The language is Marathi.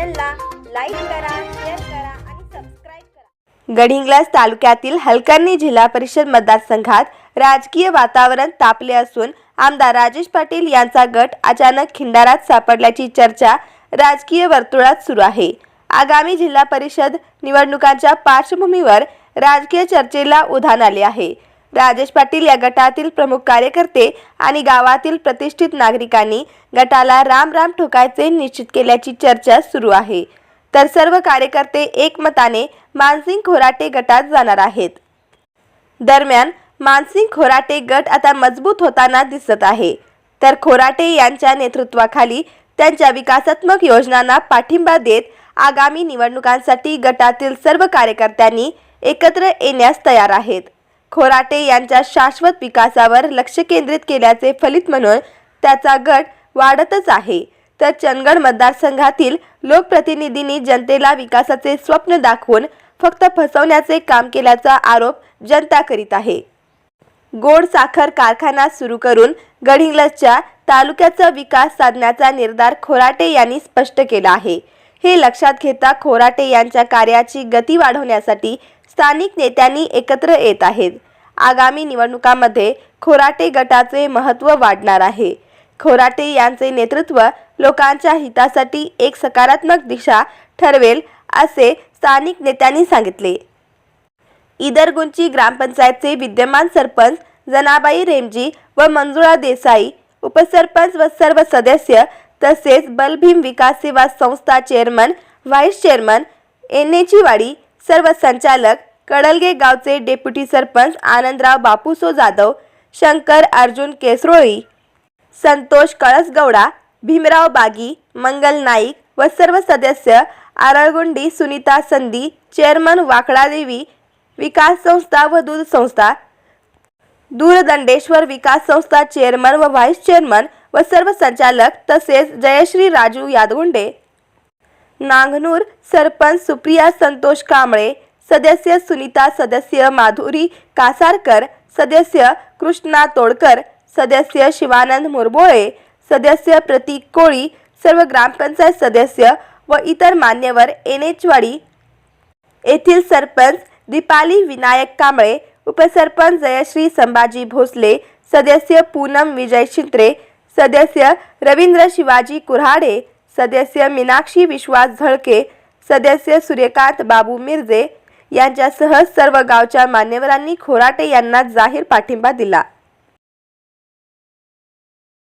चॅनलला लाईक करा शेअर करा आणि सबस्क्राईब करा. गडिंग्लास तालुक्यातील हलकर्णी जिल्हा परिषद मतदारसंघात राजकीय वातावरण तापले असून आमदार राजेश पाटील यांचा गट अचानक खिंडारात सापडल्याची चर्चा राजकीय वर्तुळात सुरू आहे. आगामी जिल्हा परिषद निवडणुकांच्या पार्श्वभूमीवर राजकीय चर्चेला उधाण आले आहे. राजेश पाटील या गटातील प्रमुख कार्यकर्ते आणि गावातील प्रतिष्ठित नागरिकांनी गटाला राम राम ठोकायचे निश्चित केल्याची चर्चा सुरू आहे. तर सर्व कार्यकर्ते एकमताने मानसिंग खोराटे गटात जाणार आहेत. दरम्यान मानसिंग खोराटे गट आता मजबूत होताना दिसत आहे. तर खोराटे यांच्या नेतृत्वाखाली त्यांच्या विकासात्मक योजनांना पाठिंबा देत आगामी निवडणुकांसाठी गटातील सर्व कार्यकर्त्यांनी एकत्र येण्यास तयार आहेत. खोराटे यांच्या शाश्वत विकासावर लक्ष केंद्रित केल्याचे फलित म्हणून त्याचा गट वाढतच आहे. तर चंदगड मतदारसंघातील लोकप्रतिनिधींनी जनतेला विकासाचे स्वप्न दाखवून फक्त फसवण्याचे काम केल्याचा आरोप जनता करीत आहे. गोड साखर कारखाना सुरू करून गडिंग्लजच्या तालुक्याचा विकास साधण्याचा निर्धार खोराटे यांनी स्पष्ट केला आहे. हे लक्षात घेता खोराटे यांच्या कार्याची गती वाढवण्यासाठी स्थानिक नेत्यांनी एकत्र येत आहेत. आगामी निवडणुकांमध्ये खोराटे गटाचे महत्त्व वाढणार आहे. खोराटे यांचे नेतृत्व लोकांच्या हितासाठी एक सकारात्मक दिशा ठरवेल असे स्थानिक नेत्यांनी सांगितले. इदरगुंची ग्रामपंचायतचे विद्यमान सरपंच जनाबाई रेमजी व मंजुळा देसाई उपसरपंच व सर्व सदस्य तसेच बलभीम विकास सेवा संस्था चेअरमन व्हाईस चेअरमन एन एचीवाडी सर्व संचालक कडलगे गावचे डेप्युटी सरपंच आनंदराव बापूसो जाधव शंकर अर्जुन केसरोळी संतोष कळसगौडा भीमराव बागी मंगल नाईक व सर्व सदस्य आरळगुंडी सुनीता संधी चेअरमन वाकडादेवी विकास संस्था व दूध संस्था दूरदंडेश्वर विकास संस्था चेअरमन व व्हाईस चेअरमन व सर्व संचालक तसेच जयश्री राजू यादगुंडे. नांगनूर सरपंच सुप्रिया संतोष कांबळे सदस्य सुनीता सदस्य माधुरी कासारकर सदस्य कृष्णा तोडकर सदस्य शिवानंद मुरबोळे सदस्य प्रतीक कोळी सर्व ग्रामपंचायत सदस्य व इतर मान्यवर एनेचवाडी येथील सरपंच दीपाली विनायक कांबळे उपसरपंच जयश्री संभाजी भोसले सदस्य पूनम विजय शिंत्रे सदस्य रवींद्र शिवाजी कुऱ्हाडे सदस्य मीनाक्षी विश्वास झळके सदस्य सूर्यकांत बाबू मिरजे यांच्यासह सर्व गावच्या मान्यवरांनी खोराटे यांना जाहीर पाठिंबा दिला.